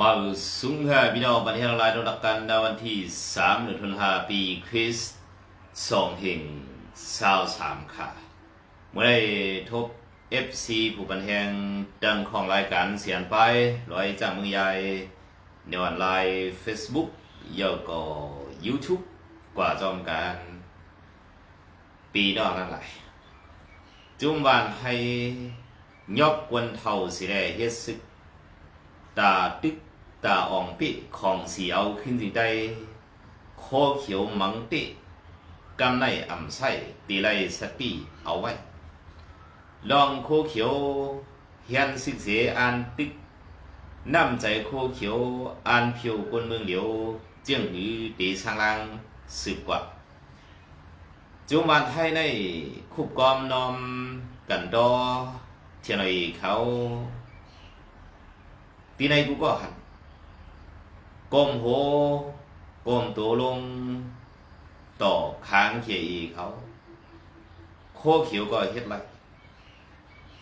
มาสุงหาพี่น้องบันเทิงรายดรักกันในวันที่3เดือนธันวาปีคริสต์2023ค่ะ เมื่อได้ทบ FC ผู้บันเทิงดังของรายการเสียนไปร้อยจากเมืองใหญ่ในออนไลน์ Facebook เยอะก็ YouTube กว่าจอมการปีนอกนั่นหละจุ่มวานให้ยกกวนเท่าสิได้เฮ็ดซึกตาตึก ตาอ่องปิของเสีเอาขึ้นสิได้โคเขียวมังติกำในอ่ำไส้ตีไรสปีเอาไว้ ลองโคเขียวเฮียนศึกเสอ่านตึกน้ำใจโคเขียวอ่านเพียวคนเมืองเหลียวเจียงหือตีสร้างลางสืบกว่าจุมวันไทยในคุบกอมนอมกันดอเทียนอยเขาตีในกูก็หัน ก้มโหก้มตัวลง ต่อค้างเขียอีเขาโคเขียวก็เฮ็ดไร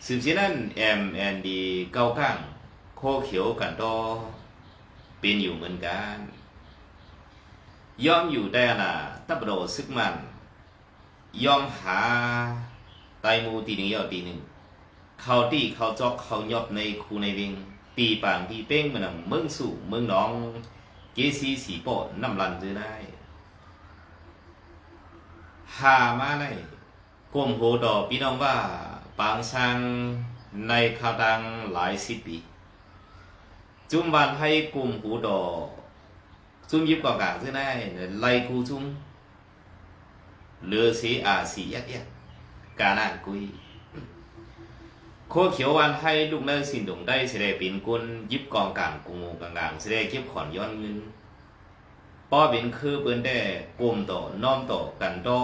สืบเสียนั้นแอมแอนดีเก้าข้าง โคเขียวกันดอเป็นอยู่เหมือนกัน ย่อมอยู่ได้น่ะตับโดซึกมันยอมหาไตมูตีหนึ่งยอดตีหนึ่ง เขาตีเขาจอกเขายอบในคูในเวงตีปางตีเป้งมันนะเมืองสู่มืองน้อง เกซีสีโปดน้ำลันจือได้หามาในกลมโหดอพี่น้องว่าปางซังในข่าวดังหลายสิบปี จุ่มวันให้กลุ่มหูดอจุ่มยิบกว่ากางจือได้ไล่กูจุ่มเลือสีอาสียักยักกานากุย โคเขียววันให้ลูกเนินสินดงได้เสได็จปินกุนยิบกองกลางกุงูกลางกลางเสได็จเก็บขอนย้อนเงินป้อบินคือเปิ้นได้กลมต่อน้อมต่อกันดอ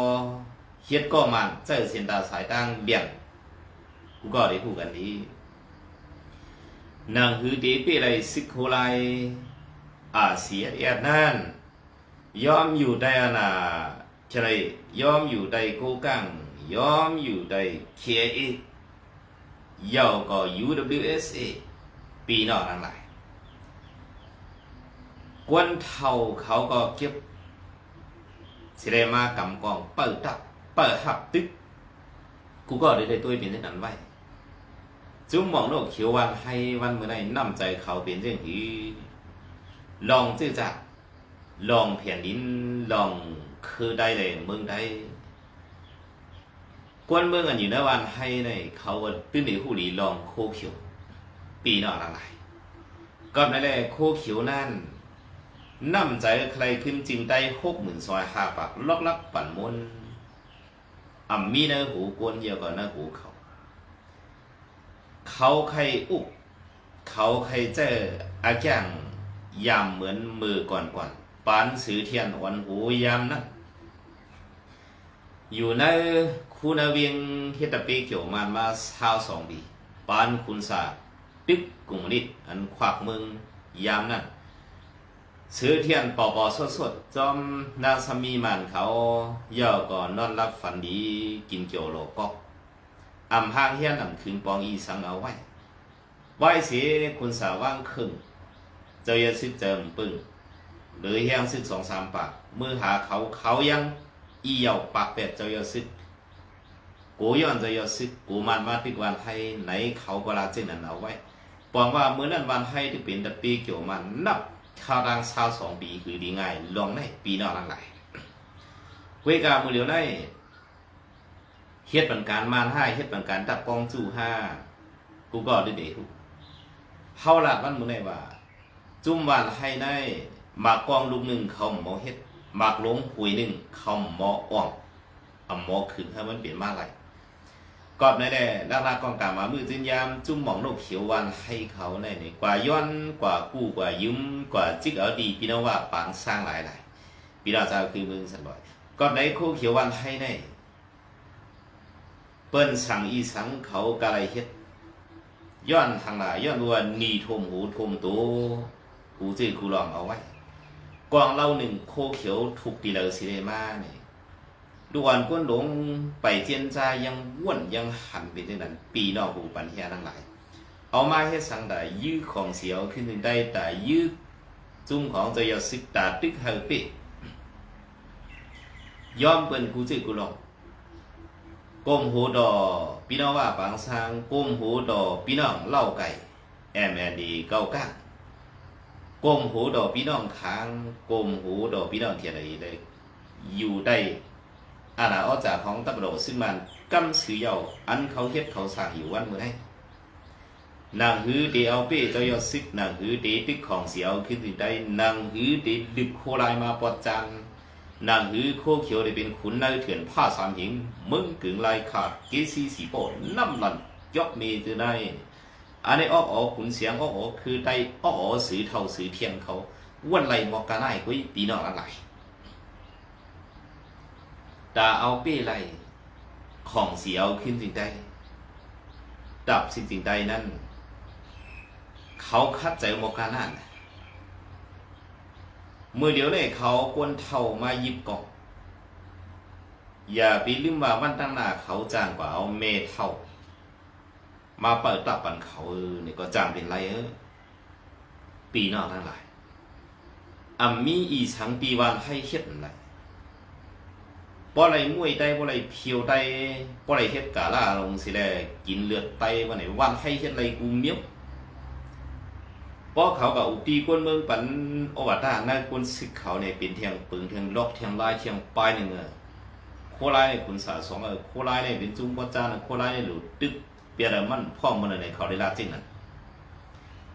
เฮ็ดก็มันเจ้าเสียนตาสายตั้งเบี่ยงกูก็ได้พูดกันดีนางฮือดีเปไรสิกโคไลอาเสียเอียดนั่นยอมอยู่ได้อานาฉะนั้นยอมอยู่ใดโกกังยอมอยู่ใด KA ยาวก็ UWSA ปีนอกทั้งหลาย กวนเท่าเขาก็เก็บสิได้มากำกอง เปิดตับเปิดหับตึก กูก็ได้ได้ตัวเป็นเช่นนั้นไว้จุ่มมองโลกเขียววันให้วันเมื่อไหร่น้ำใจเขาเป็นเช่นที่ลองจื้อจักลองแผ่นดินลองคือได้เลยเมืองได้ กวนเมืองอันอยู่ในวันให้ในเขาว่าตื้นในหูหลีลองโคเขียวปีนอกอะไรก็นั่นแหละโคเขียวนั่นน้ำใจใครขึ้นจริงได้หกหมื่นซอยหาปากลอกลักปั่นมนอ่ำมีเนื้อหูกวนเยอะกว่าเนื้อหูเขา เขาใครอุกเขาใครเจออาแกงยามเหมือนมือก่อนก่อนปานสือเทียนวันหูยามนั้นอยู่ใน คูนาเวียงเฮตปีเกี่ยวมันมาเช้าสองปีปานคุณสาตึกกุงลิดอันควักมึงยามนั้นซื้อเทียนปอปอสดสดจอมนาสามีมันเขาเย่อก่อนนอนรับฝันดีกินเกี่ยวโลกอกอำห้างเฮียนอำคืนปองอีสังเอาไว้ไหว้เสียคุณสาว่างครึ่งเจอยซึกเจิมปึ้งหรือเฮียงซึกสองสามปากมือหาเขาเขายังอีเยาปากเป็ดเจ้ายอซึก กูย้อนเจ้ายอซึกกูมันมาติดวันไทยไหนเขาก็ลาเจนนั้นเอาไว้ปองว่าเมื่อนั้นวันไทยที่เป็นตะปีเกี่ยวมันนับข้าวดังเศร้าสองปีคือดีง่ายลองในปีนอกหลังไหลเวกามือเหลียวในเฮ็ดบันการมานห้าเฮ็ดบันการตับกองจู่ห้ากูก็ด้เด็กเฮาลาดวันมือในว่า จุ่มวานให้ได้มากองลูกหนึ่งเขาหมอเฮ็ดมากลงหุยหนึ่งเขาหมออ่องเอาหมอขึ้นให้มันเปลี่ยนมาอะไร กอบในแน่ลากลากกองกามามือจินยามจุ่มหมองนกเขียววันให้เขาในนี่กว่าย้อนกว่ากู้กว่ายืมกว่าจิกเอาดีพี่น้องว่าปางสร้างหลายหลายพี่น้องจะคือมือสันบ่อยกอบในคู่เขียววันให้ในเปิ้นสั่งอีสังเขากะไรเฮ็ดย้อนทางหลายย้อนว่านีทมหูทมตัวกูจื้อกูลองเอาไว้กองเล่าหนึ่งโคเขียวถูกตีเลอสิเดมาเนี่ย ดวนก้นหลงไปเจียนจายังว่วนยังหันไปด้วยนั้น ปีนอกหูปันเฮียทั้งหลาย เอามาเฮ็ดสังได้ยื้อของเสียวขึ้นได้แต่ยื้อจุ้มของจะยาสิกตาตึกเฮาเปยอมเปิ้นกูจื้อกูหลอกก้มหูดอพี่น้องว่าบางสร้างก้มหูดอพี่น้องเล่าไก่แอมแอนดีเก้าก้างก้มหูดอพี่น้องค้างก้มหูดอพี่น้องเทียนอะไรเลยอยู่ได้ อาณาออกจากของตำรวจซึ่งมันกำสือเยาอันเขาเฮ็ดเขาสางอยู่วันเมื่อไหร่ nàng hứ để ao bê cho yo sức nàng hứ để tích ของเสียวขึ้นถึงได้ nàng hứ để ดึกโคลายมาปอดจันนางฮือโคเขียวได้เป็นขุนนายเถื่อนผ้าสามหิงมึงกึ่งลายขาดเกซีสีโปนน้ำหลันยกเมจือได้อันนี้อ้ออ๋อขุนเสียงอ้ออ๋อคือได้อ้ออ๋อสือเท่าสือเทียนเขาวันไรบอกกันได้กุ้ยปีนอกอะไร ต่เอาเป้ไรของเสียวขึ้นถึงได้ดับสิ่งสิ่งใดนั้น เขาคัดใจโมกานั่นมือเดียวเลยเขากวนเท่ามายิบกล่องอย่าไปลืมว่าวันตั้งหน้าเขาจ้างกว่าเอาเมเท่า มาเปิดตับปันเขาเออนี่ก็จ้างเป็นไรเออปีนอกทั้งหลายอ่ำมีอีสังปีวันให้เฮ็ดอะไร บ่ไรมวยได้บ่ไรเพียวได้บ่ไรเฮ็ดกาล่าลงสิแลกินเลือดไตวันไหนวันให้เฮ็ดไรกูเมียวเพราะเขากับอุตีกวนเมืองปันโอวัตาหน้ากวนสิกเขาเนี่ยเป็นเทียงปึงเทียงลอกเทียงลายเทียงปลายหนึ่งเออโคลายเนี่ยคุณสาสองเออโคลายเนี่ยเป็นจุ้งพ่อจ้าโคลายเนี่ยหลุดตึกเปียร์มันพ่อมมันในเขาได้ลาจริงนั่น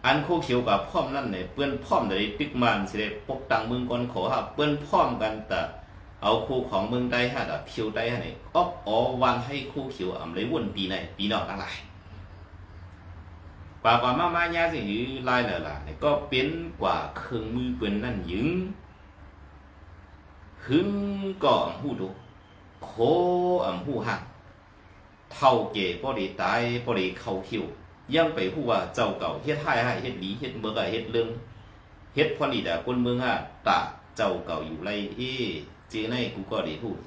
อันโคเขียวกับพ่อมนั่นเนี่ยเปื้อนพ่อมเลยตึกมันสิได้ปกตังเมึงก่อนขอฮะเปื้อนพ่อมกันแต่ เอาคู่ของเมึงได้ฮะดับเพียวได้ฮะนี่ออกอ๋อวันให้คู่เขียวอ่ำเลยวนปีไหนปีนอกอะไรป่าป่ามามาญาสิหือลายเหล่ะนี่ก็เป็นกว่าเครื่องมือเปิ้นนั่นยึงหึงก็อ่ำหูดุโคอ่ำหูหักเท่าเก๋บ่ได้ตายบ่ได้เข้าคิวยังไปฮู้ว่าเจ้าเก่าเฮ็ดให้ให้เฮ็ดดีเฮ็ดเมืองอะเฮ็ดเรื่องเฮ็ดพอนี่ดะคนเมืองอะตาเจ้าเก่าอยู่ไรเอ จีในกูก็ได้พูด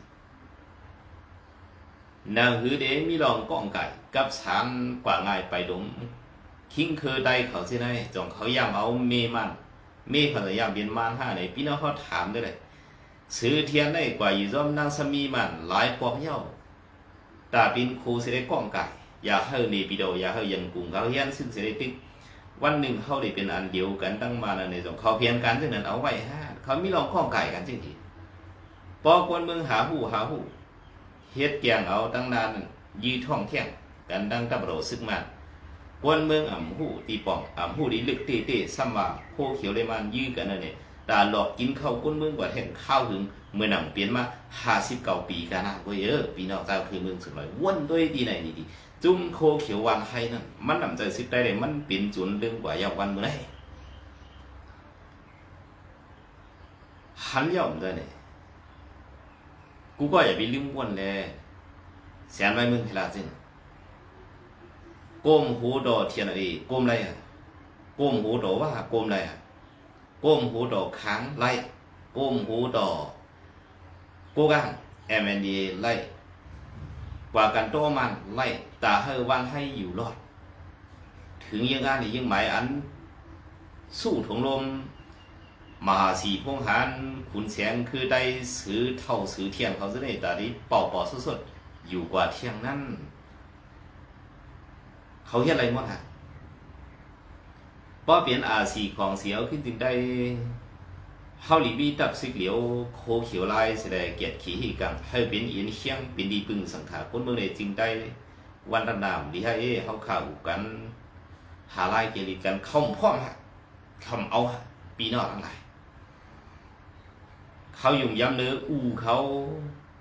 นางหือเดมีลองก้องไก่กับสารกว่าง่ายไปดมคิงเคือได้เขาสิได้จองเขายามเอาเมมันเมภรรยาเป็นมันห้าในพี่น้องเขาถามได้เลยซื้อเทียนได้กว่าอยู่ร่อมนางสมีมันหลายปอกเย้าตาปินครูเสิได้ก้องไก่อยากให้เนปิโดอยากให้ยันกุงเขาเฮียนซึ่งเสิได้ติ๊กวันหนึ่งเขาได้เป็นอันเดียวกันตั้งมาในจองเขาเพียงกันซึ่งนั้นเอาไว้ห้าเขามีลองก้องไก่กันจริงๆ ปอกวนเมืองหาหูหาหูเฮ็ดแกงเอาตั้งนานยืดท่องแท่งกันดังตะโรซึกมันกวนเมืองอ่ำหูตีป่องอ่ำหูดีลึกเต้เต้ซ้ำว่าโคเขียวเลยมันยื้อกันนั่นเนี่ยตาหลอกกินข้าวกวนเมืองกว่าแห่งข้าวหึงเมื่อนำเปลี่ยนมาห้าสิบเก้าปีกันนะก็เยอะปีนอกเจ้าคือเมืองสุดเลยว่นด้วยดีไหนนี่ดีจุ่มโคเขียววันไทยนั่นมันนำใจสิได้เลยมันเป็นจุนเรื่องกว่ายาววันเมื่อไหร่หันย่อมด้วยเนี่ย กูก็อย่าไปลืมวนเลยแสนไว้มึงเวลาจริงก้มหูดอเทียนอะไรก้มอะไรอะก้มหูดอว่าก้มอะไรอะก้มหูดอค้างไล่ก้มหูดอกูกังเอ็มเอ็นดีไล่กว่ากันโตมันไล่ตาให้วันให้อยู่รอด ถึงยังงานนี่ยังหมายอัน สู้ถงลม มหาสีพงหานขุนแสงคือได้ซื้อเท่าซื้อเทียงเขาซะได้แต่นี้เป่าปอสดๆอยู่กว่าเที่ยงนั้นเขาเฮ็ดอะไรมั้งฮะป้อเปลี่ยนอาสีของเสียวขึ้นจึงได้เฮาหลีบีตับซึกเหลียวโคเขียวลายแสดงเกียรติขีหีกังให้เป็นอินเชียงเป็นดีปึงสังขารคนเมืองในจึงได้วันระนามดีให้เฮาข่าวกันหาลายเกลิกันเข้าพร้อมฮะคำเอาปีนอกทั้งหลาย เขายุ่งย้ำเนื้ออูเขา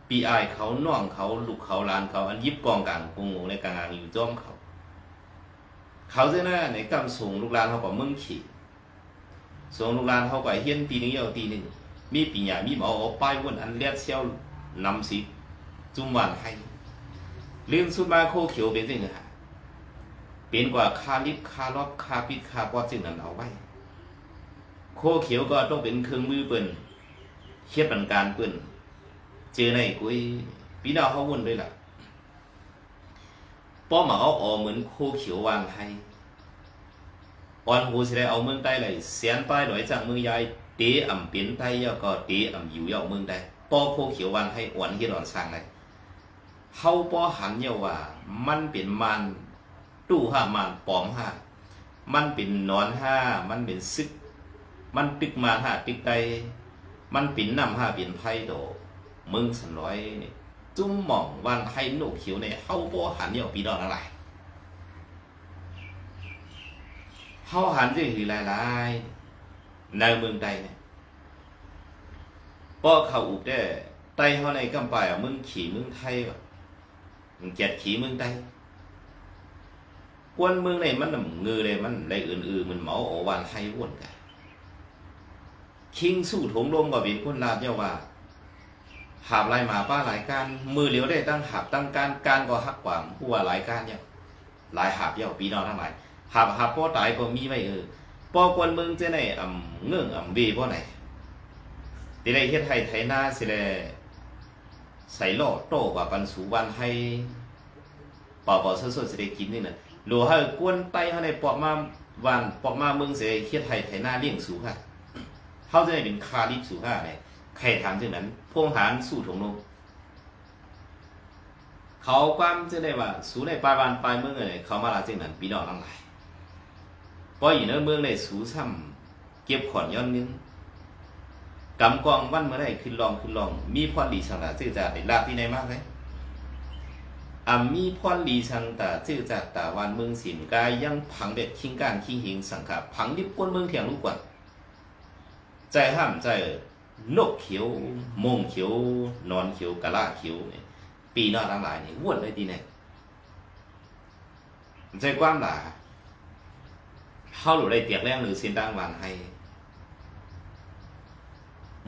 ปีอายเขาน่องเขาลูกเขาลานเขาอันยิบกองกลางกงงในกลางอยู่จ้อมเขา เขาเจ้าหน้าในกำสูงลูกลานเขาก็มึงขี่ส่งลูกลานเขาก็เฮียนตีนึงเยาตีหนึ่งมีปีหยามีหมอเอป้ายวนอันเลียดเชี่ยวนำสิจุ่มหวานให้เรื่องสุดมาโคเขียวเป็นสิ่งฮะเป็นกว่าคาลิบคารอบคาปิดคาปอดสิ่งนั้นเอาไว้ โคเขียวก็ต้องเป็นเครื่องมือเปิ้น เทียบเป็นการเปิ้นเจอในกุยพี่น้องเขาวุ่นด้วยล่ะป้อมาเอาออเหมือนโคเขียววางไทยอ่อนหูสิได้เอาเมืองใต้เลยเสียนป้ายหน่อยจากเมืองยายเตะอ่ำเปลี่ยนไทยยาก็เตะอ่ำอยู่ยาเมืองใต้ป้อโพเขียววันให้อ่อนที่หลอนสร้างเลยเฮาป้อหันเยาว่า มันเป็นมันตู้ห้ามันปอมห้ามันเป็นนอนห้ามันเป็นซึก มันตึกมาห้าตึกใด มันเป็นนำห้าเป็นไพ่โดมึงสันร้อยนี่จุ้มหม่องวันไทยโนกเขียวเนี่ยเฮาป้อหันเยปีดอนอะไรเฮาหันจะคือหลายๆในเมืองใดเนี่ยป้อเขาอุบได้ไตเฮาในกำปายอะมึงขี่มึงไทยว่ะมึงเจ็ดขี่มึงไตกวนมืองในมันน่ะงือเลยมันได้อื่นๆมันเหมาโอวานไทยวนกัน คิงสู้ถงลมก็เป็นคนลาดเยาว่าหาบลายหมาป้าหลายการมือเหลียวได้ตั้งหาบตั้งการการก็หักกว่าผู้ว่าหลายการเนี่ยหลายหาบเยาปีนอนทั้งหลายหาบหาบพ่อตายก็มีไว้เออปอกวนเมืองจะไหนอ่ำเงื่องอ่ำเบพ่อไหนทีไรเฮ็ดให้ไทยหน้าสิแลใส่ล่อโตกว่าปันสูวันให้เป่าเป่าสดๆสิได้กินนี่น่ะหลัวให้กวนไตเฮาในปอกมาวันปอกมาเมืองเสียเฮ็ดให้ไทยหน้าเลี้ยงสูค่ะ เฮาจะได้เป็นคาลิปสูค่ะเนี่ยใครถามจังนั้นพวงหารสู้ถงลง เขาความจะได้ว่า สูในปลายวันปลายเมืองเลยเขามาลาจึงนั้นปีนอกทั้งหลายพราะอยู่ในเมืองในสูซ้ำเก็บขอนย้อนเงินกำกองวันเมื่อได้ขึ้นลองขึ้นลอง มีพรดีสังตาจื้อจาได้ลาบที่ไหนมากเลยอ่ามีพรดีสังตาจื้อจาตาวันเมืองสินกายยังผังเด็ดคิงการคิงหิงสังขาผังดิบก้นเมืองเถียงลูกกว่า ใจห้ามใจนกเขียวมงเขียวนอนเขียวกะลาเขียวเนี่ยปีนอกทั้งหลายนี่วนเลยทีไหนใจกว้างหลาเขาหลุดได้เตียกแรงหรือเส้นดังหวานให้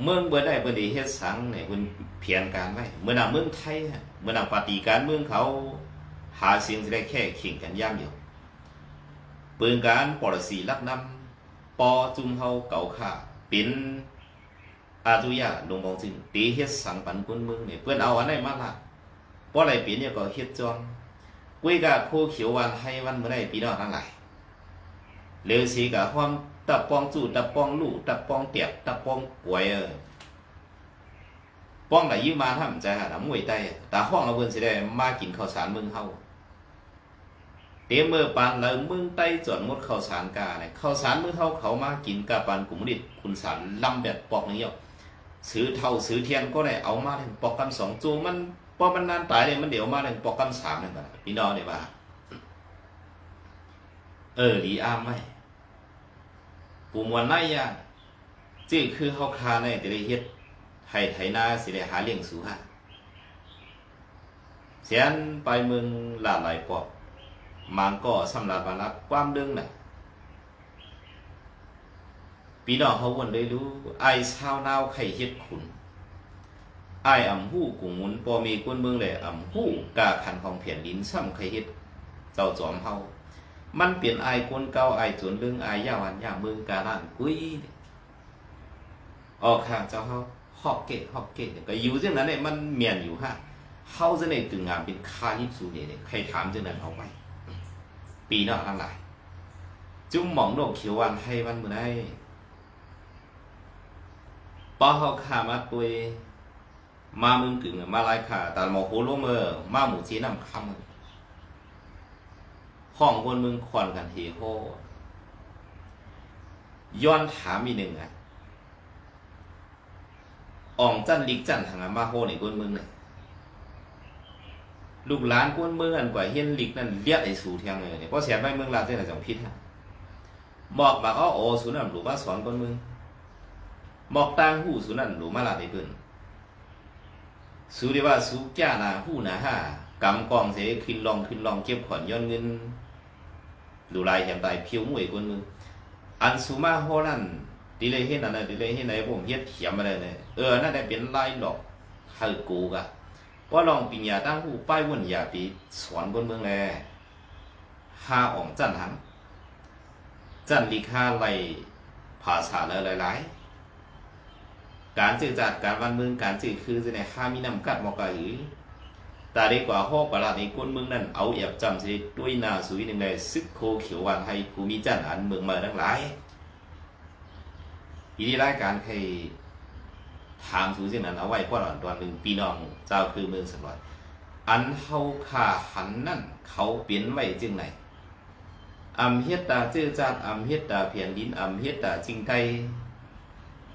เมืองเบื่อได้เบื่อดีเฮ็ดสังเนี่ยเพิ่นเพียนการไว้เมื่อน่ะเมืองไทยฮะเมื่อน่ะปฏิการเมืองเขา หาเสียงสิได้แค่ขิงกันย่ำเดียวปืนการปรสีลักนำปอจุ่มเฮาเก่าข่า เป็นอาตุยาลงบองจึงตีเฮ็ดสังปันคนมืองเนี่ยเพื่อนเอาอันไหนมาละเพราะอะไรปีเนี่ยก็เฮ็ดจองกุ้ยกะโคเขียววันให้วันเมื่อไรปีนอกทั้งหลายเลือสีกะความตับปองจู่ตับปองลู่ตับปองเตียบตับปองป่วยเออป้องไหนยืมมาทำใจหาหนมวยไตตาห้องเราเพิ่นสิได้มากินข้าวสารเมืองเฮา เตมเมื่อปานแล้วเมืองใต้จอดหมดข้าวสารกาเนี่ยข้าวสารเมืองเฮาเขามากินกาปานกุมดิดคุณสารลำแบบปอกนี่เยซื้อเท่าซื้อเทียนก็ได้เอามาเลยปอกกันสองจูมันพอมันนานตายเลยมันเดี๋ยวมาเลยปอกกันสามเลยกันพี่น้องเนี่ยว่าเออดีอ้ามไหมปูมวนไนยาจื้อคือเฮาคาในแต่ได้เฮ็ดให้ไถนาสิได้หาเลี้ยงสู่ฮะเสียนไปเมืองลาหลายปอก มางก็สำหรับบารับความเรื่องน่ะพี่น้องเขาวนได้รู้ไอ้ชาวนาวไข่เฮ็ดขุนไอ้อ่ำหู้กุงมุนปอมีกวนเมืองเลยอ่ำหู้กาขันของเพียนดินซ้ำไข่เฮ็ดเจ้าจอมเฮามันเปลี่ยนไอ้กวนเก่าไอ้จนเรื่องไอ้ยาวันยาเมืองกาลานกุ้ยออกข้างเจ้าเฮาฮอกเกตฮอกเกตก็อยู่จังนั้นเนี่ยมันเมียนอยู่ฮะเฮาจะในตึงงามเป็นคายิบสูเนี่ยใครถามจังนั้นเอาไว้ ปีนอกทั้งหลาย จุ่มหมองดอกเขียววันให้วันมื้อใดปอเขาขามาตุยมามึงกึ่งมาลายขาแต่หมอโคโลเมอร์มาหมูจีน้ำคำห้องคนมึงควนกันเฮโฮย้อนถามอีกหนึ่งอะอ่องจันลิกจันทางมาโฮในคนมึงเนี่ย ลูกหลานคนเมืองอันกว่าเฮียนลิกนั่นเรียกไอ้สูเทียงเลยเนี่ยเพราะเสียไปเมืองลาเจ้าหน้าจังพิษฮะบอกบอกเอโอสูนั่นหรือว่าสอนคนเมืองบอกตางหูสุนันหรูมาลาไปเพิ่นสูดีว่าสูแก่นาหูนาห้ากำกองเสียขึ้นลองขึ้นลองเก็บขอนย้อนเงินหลูลายแหมตายเพียวมวยคนมึงอันสูมาโฮนั่นดีเลยเห็นอันนั้นดีเลยเห็นไหนผมเฮ็ดเถียมมาเลยเนี่ยเออนั่นได้เป็นลายหลอกให้กูกะ เพราลองปิญญาตั้งหูป้ายวนยาปีสอนบนเมืองแลหาอ่องจันหันจันลีคาไลภาษาเลยหลายๆการจืดจัดการวันเมืองการจืดคือจะในข้ามีนำกัดมอกะหือแต่ดีกว่าหอกประหลาดในก้นเมืองนั้นเอาแอบจำสิด้วยหนาสุยหนึ่งในซึกโคเขียววันให้ภูมิจันทร์อันเมืองเมาทั้งหลายอีที่รายการใคร ถามสูสิ่งนั้นเอาไว้เพราะหลอนตอนหนึ่งปีน้องเจ้าคือเมืองสักหน่อย อันเฮาขาหันนั่นเขาเปลี่ยนไว้จึงไหนอำเฮ็ดตาเจื้อจาดอำเฮ็ดตาเพียงดินอำเฮ็ดตาจริงไทย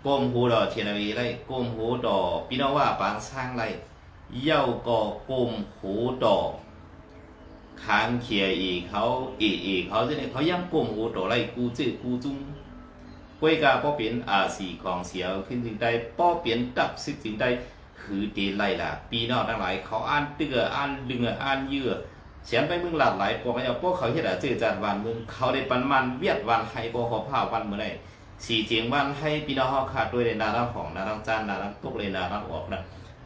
ก้มหูดอกเทียนวีไรก้มหูดอกพี่น้องว่าปางสร้างไรเย้าก็ก้มหูดอกค้างเขียอีเขาอีอีเขาจะเนี่ยเขายังก้มหูดอกไรกูจื้อกูจุ้ง กวยกาป้อเปลี่ยนอาสีของเสียวขึ้นจึงได้ป้อเปลี่ยนดับซึกจึงได้คือเดนไล่ล่ะปีนอกทั้งหลายเขาอ่านเตืออ่านดึงอ่านเยื่อเสียนไปเมืองหลาดหลายพวกเอาพวกเขาเฮ็ดอะเจอจานวันเมืองเขาได้ปันมันเวียดวันให้บ่ขอผ้าวันเมื้อใดสีเจียงวันให้พี่น้องเฮาขาดด้วยในนาดังของนาดังจานนาดังตกเลยนาดังออกนะ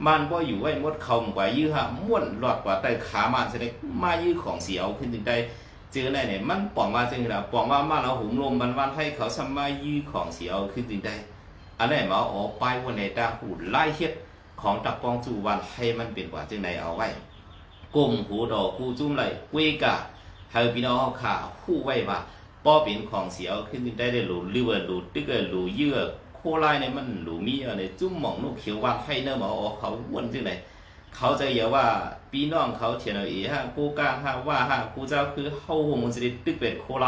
มันบ่อยู่ไว้มดเขากว่ายื้อฮะม่วนหลอดกว่าใต้ขามันเสด็จมายื้อของเสียเอาขึ้นจึงได้ เจอได้เนี่ยมันปองว่าจึงล่ะปองว่ามาเอาหุมลมมันวันให้เขาสมายื้อของเสียเอาขึ้นจึงได้อันไหนมาออกไปวันในตาหูไล่เฮ็ดของตักปองจูวันให้มันเป็นกว่าจึงไหนเอาไว้ก้มหูดอกกูจุ้มไหลเวกะให้พี่น้องขาขาหู้ไว้ว่าป้อเป็นของเสียวขึ้นได้ได้หลูเลือหลูตึกหลูเยื่อโคไลเนี่ยมันหลูมีอะไรจุ้มหมองลูกเขียววันให้เนอมาออกเขาวนจึงไหน เขาจะเยาว่าพี่น้องเขาเทียนเอาเอฮะกูกล้าฮะว่าฮะกูเจ้าคือเฮาหงมันสิตึกเป็ดโคไล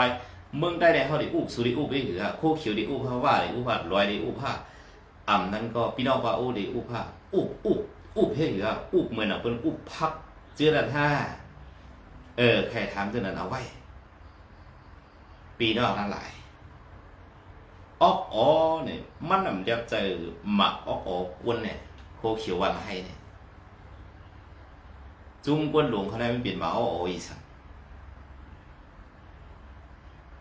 เมืองได้ในเฮาได้อุบสุริอุบไปหือฮะโคเขียวได้อุบฮะว่าได้อุบฮะลอยได้อุบฮะอ่ำนั้นก็พี่น้องว่าโอ้ดีอุบผ้าอุบอุบอุบเฮ้ยอะอุบเหมือนอะเป็นอุบพักเจือดันห้าเออใครทำเจอนั้นเอาไว้ปีน้องทั้งหลายออกอ๋อเนี่ยมันน่ะมันจะเจอหมักออกอ๋อกวนเนี่ยโคเขียววันให้เนี่ย จุ้มกวนหลวงเขาได้ไม่เปลี่ยนมาอ๋ออ๋ออีสัง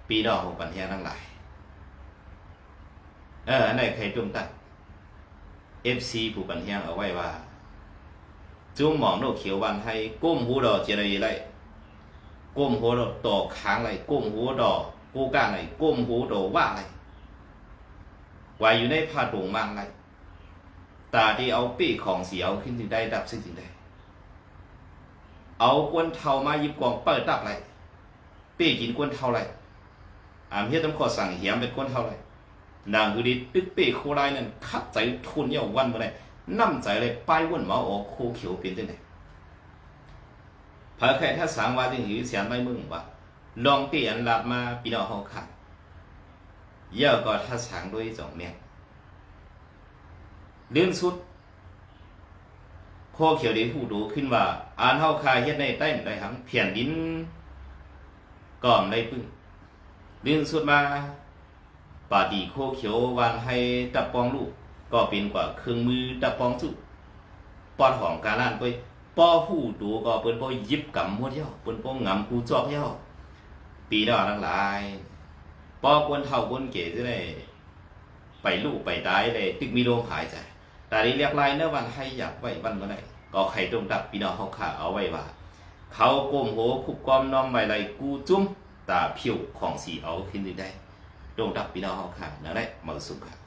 ปีนองของปันเทียทั้งหลาย เอออันไหนใครจุ้มตัด FC ผู้บันเทียงเอาไว้ว่า จุ้มหมองโนกเขียววันให้ก้มหูดอกเจริญไรก้มหูดอกตอกค้างไรก้มหูดอกกูก้างไรก้มหูดอกว่าไรไว้อยู่ในผ้าถุงมังไรตาที่เอาปีของเสียวขึ้นถึงได้ดับซึ่งถึงได้ เอากวนเทามายิบกองเปิดดับไรปีกินกวนเทาไรอามเฮียต้องขอสั่งเหียมเป็นกวนเทาไรนางคือดีตึกเป้โคไลนั่นคัดใจทุนเยาวันมาเลยน้ำใจเลยป้ายวนมาออกโคเขียวเป็นจังไดพอแค่ถ้าสางว่าจึงหิวเสียนไม่มึงว่าลองเปลี่ยนหลาบมาปีนอเฮาค่ะเยอะก็ถ้าสางด้วยสองเมียเรื่องสุด โคเขียวได้ผู้ดูขึ้นว่าอ่านเฮาคาเฮ็ดในใต้มได้หังเพียนดินก่อมได้ปึ้งเรื่องสุดมาปาดีโคเขียววันให้ตับปองลูก ก็เป็นกว่าเครื่องมือตับปองจุปอดของการล่านไปป้อหูดูก็เปิ้นป้อยิบกำหัวเที่ยวเปิ้นป้องำกูจอกเที่ยวปีดอกทั้งหลายป้อกวนเท่ากวนเก๋จะได้ไปลูกไปตายเลยตึกมีลมหายใจแต่นี้เรียกลายเนื้อวันให้อยากไว้วันเมื่อไหร่ ก็ใครตรงตับพี่น้องเขาขาเอาไว้ว่า เขาโกมโหคุบกอมน้อมไว้ไรกูจุ้มตาผิวของสีเอาขึ้นได้โด่งดับพี่น้องเขาค่ะนั่นแหละมาสุขค่ะ